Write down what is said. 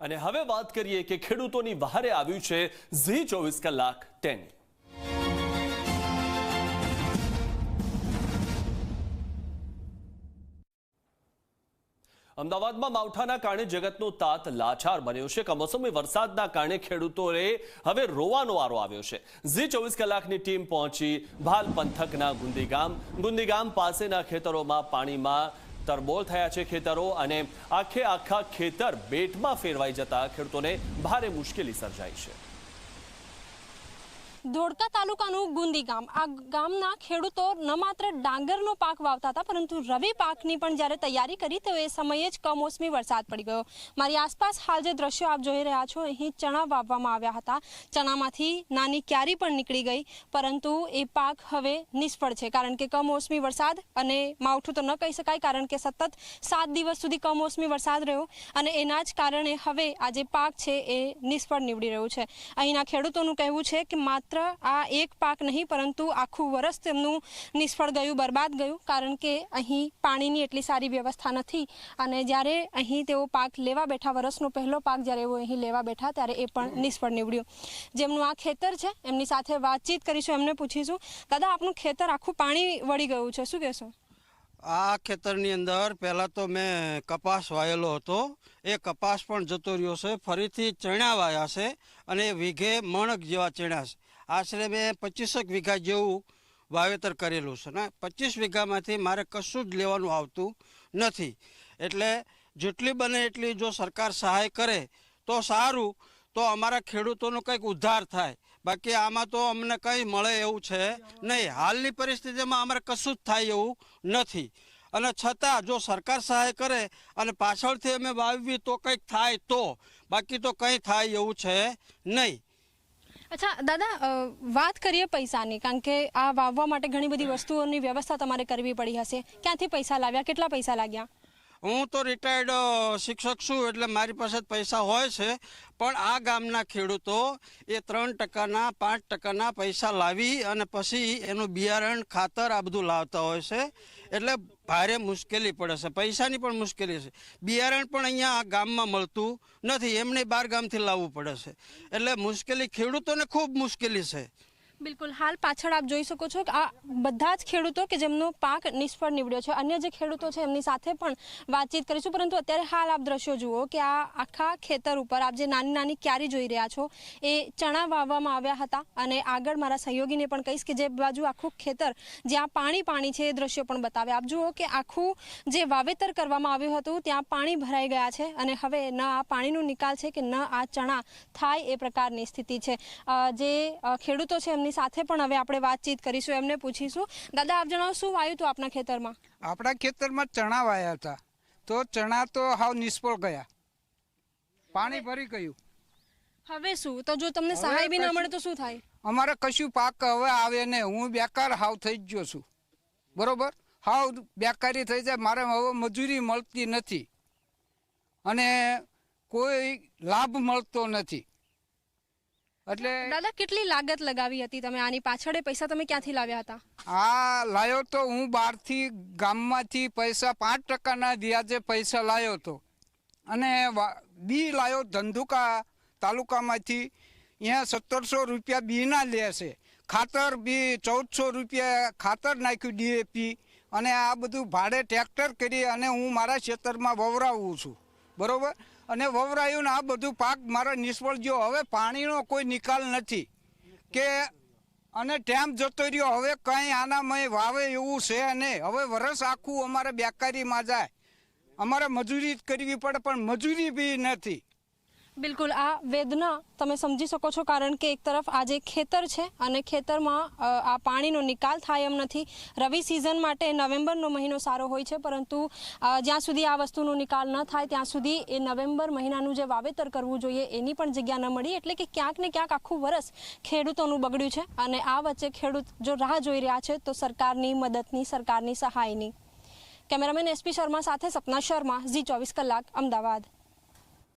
અને હવે વાત કરીએ કે ખેડૂતોની વહારે આવ્યું છે ઝી ચોવીસ કલાક ટેન અમદાવાદમાં માવઠાના કારણે જગતનો તાત લાચાર બન્યો છે. કમોસમી વરસાદના કારણે ખેડૂતોએ હવે રોવાનો વારો આવ્યો છે. ઝી ચોવીસ કલાકની ટીમ પહોંચી ભાલ પંથકના ગુંદીગામ. ગુંદીગામ પાસેના ખેતરોમાં પાણીમાં તરબોળ થયા છે ખેતરો અને આખે આખા ખેતર બેટમાં ફેરવાઈ જતા ખેડૂતોને ભારે મુશ્કેલી સર્જાઈ છે. ધોળકા તાલુકાનું ગુંદી ગામ. આ ગામના ખેડૂતો ન માત્ર ડાંગરનો પાક વાવતા હતા, પરંતુ રવિ પાકની પણ જ્યારે તૈયારી કરી, તો એ સમયે જ કમોસમી વરસાદ પડી ગયો. મારી આસપાસ હાલ જે દ્રશ્યો આપ જોઈ રહ્યા છો, અહીં ચણા વાવવામાં આવ્યા હતા. ચણામાંથી નાની ક્યારી પણ નીકળી ગઈ, પરંતુ એ પાક હવે નિષ્ફળ છે, કારણ કે કમોસમી વરસાદ અને માવઠું તો ન કહી શકાય, કારણ કે સતત સાત દિવસ સુધી કમોસમી વરસાદ રહ્યો અને એના જ કારણે હવે આ જે પાક છે, એ નિષ્ફળ નીવડી રહ્યું છે. અહીંના ખેડૂતોનું કહેવું છે કે માત્ર આ એક પાક નહીં, પરંતુ આખું વરસ તેમનું નિષ્ફળ ગયું, બરબાદ ગયું, કારણ કે અહીં પાણીની એટલી સારી વ્યવસ્થા નથી. અને જ્યારે અહીં તેઓ પાક લેવા બેઠા, વરસનો પહેલો પાક જ્યારે એવો અહીં લેવા બેઠા, ત્યારે એ પણ નિષ્ફળ નીવડ્યું. જેમનું આ ખેતર છે, એમની સાથે વાતચીત કરીશું, એમને પૂછીશું, દાદા, આપનું ખેતર આખું પાણી વળી ગયું છે, શું કહેશો? આ ખેતરની અંદર પહેલાં તો મેં કપાસ વાયેલો હતો. એ કપાસ પણ જતો રહ્યો છે, ફરીથી ચણા વાયા છે અને વીઘે મણક જેવા ચણા છે. આશરે મેં પચીસેક વીઘા જેવું વાવેતર કરેલું છે. ને પચીસ વીઘામાંથી મારે કશું જ લેવાનું આવતું નથી. એટલે જેટલી બને એટલી જો સરકાર સહાય કરે તો સારું, તો અમારા ખેડૂતોનો કંઈક ઉદ્ધાર થાય. બાકી આમાં તો અમને કંઈ મળે એવું છે નહીં. હાલની પરિસ્થિતિમાં અમારે કશું જ થાય એવું નથી. અને છતાં જો સરકાર સહાય કરે અને પાછળથી અમે વાવીએ તો કંઈક થાય તો. બાકી તો કંઈ થાય એવું છે નહીં. અચ્છા, દાદા વાત કરીએ પૈસાની, કારણ કે આ વાવવા માટે ઘણી બધી વસ્તુઓની વ્યવસ્થા તમારે કરવી પડી હશે. ક્યાંથી પૈસા લાવ્યા? કેટલા પૈસા લાગ્યા? હું તો રિટાયર્ડ શિક્ષક છું એટલે મારી પાસે પૈસા હોય છે. પણ આ ગામના ખેડૂતો એ ત્રણ ટકાના, પાંચ ટકાના પૈસા લાવી અને પછી એનું બિયારણ, ખાતર આ બધું લાવતા હોય છે. એટલે ભારે મુશ્કેલી પડે છે. પૈસાની પણ મુશ્કેલી છે. બિયારણ પણ અહીંયા આ ગામમાં મળતું નથી. એમને બાર ગામથી લાવવું પડે છે. એટલે મુશ્કેલી ખેડૂતોને ખૂબ મુશ્કેલી છે. બિલકુલ. હાલ પાછળ આપ જોઈ શકો છો કે આ બધા જ ખેડૂતો કે જેમનો પાક નિષ્ફળ નીવડ્યો છે. અન્ય જે ખેડૂતો છે એમની સાથે પણ વાતચીત કરીશું. પરંતુ અત્યારે હાલ આપ દ્રશ્યો જુઓ કે આ આખા ખેતર ઉપર આપ જે નાની નાની ક્યારી જોઈ રહ્યા છો, એ ચણા વાવવામાં આવ્યા હતા. અને આગળ મારા સહયોગીને પણ કહીશ કે જે બાજુ આખું ખેતર જ્યાં પાણી પાણી છે એ દ્રશ્યો પણ બતાવે. આપ જુઓ કે આખું જે વાવેતર કરવામાં આવ્યું હતું, ત્યાં પાણી ભરાઈ ગયા છે. અને હવે ન આ પાણીનો નિકાલ છે કે ન આ ચણા થાય એ પ્રકારની સ્થિતિ છે. જે ખેડૂતો છે એમની સાથે પણ હવે આપણે વાતચીત કરીશું એમને પૂછીશું. દાદા આપ જણાવો શું વાયું હતું આપના ખેતરમાં? આપણા ખેતરમાં ચણા વાયા હતા. તો ચણા તો હાવ નિષ્ફળ ગયા. પાણી ભરી ગયું. હવે શું? તો જો તમને સહાય બી ના મળે તો શું થાય? અમારે કશું પાક હવે આવે ને હું બેકાર હાવ થઈ જ ગયો છું. બરોબર? હાવ બેકારી થઈ જાય. મારે હવે મજૂરી મળતી નથી. અને કોઈ લાભ મળતો નથી. એટલે દાદા કેટલી લાગત લગાવી હતી તમે? આની પાછળ પૈસા તમે ક્યાંથી લાવ્યા હતા? આ લાયો તો હું બહારથી ગામમાંથી પૈસા પાંચ ટકાના વ્યાજે પૈસા લાયો તો અને બી લાયો ધંધુકા તાલુકામાંથી. અહીંયા સત્તરસો રૂપિયા બીના લે છે. ખાતર બી ચૌદસો રૂપિયા ખાતર નાખ્યું ડીએપી. અને આ બધું ભાડે ટ્રેક્ટર કરી અને હું મારા ખેતરમાં વવરાવું છું. બરોબર? અને વવરાયું આ બધું પાક મારા નિષ્ફળ ગયો. હવે પાણીનો કોઈ નિકાલ નથી. કે અને ટાઈમ જતો રહ્યો. હવે કંઈ આનામાં વાવે એવું છે નહીં હવે વરસ આખું અમારે બેકારીમાં જાય. અમારે મજૂરી જ કરવી પડે, પણ મજૂરી બી નથી. બિલકુલ, આ વેદના તમે સમજી શકો છો કારણ કે એક તરફ આજે ખેતર છે અને ખેતરમાં આ પાણીનો નિકાલ થાય એમ નથી. રવિ સિઝન માટે નવેમ્બરનો મહિનો સારો હોય છે, પરંતુ જ્યાં સુધી આ વસ્તુનો નિકાલ ન થાય, ત્યાં સુધી એ નવેમ્બર મહિનાનું જે વાવેતર કરવું જોઈએ એની પણ જગ્યા ન મળી. એટલે કે ક્યાંક ને ક્યાંક આખું વરસ ખેડૂતોનું બગડ્યું છે અને આ વચ્ચે ખેડૂત જો રાહ જોઈ રહ્યા છે, તો સરકારની મદદની, સરકારની સહાયની. કેમેરામેન એસપી શર્મા સાથે સપના શર્મા, ઝી ચોવીસ કલાક, અમદાવાદ.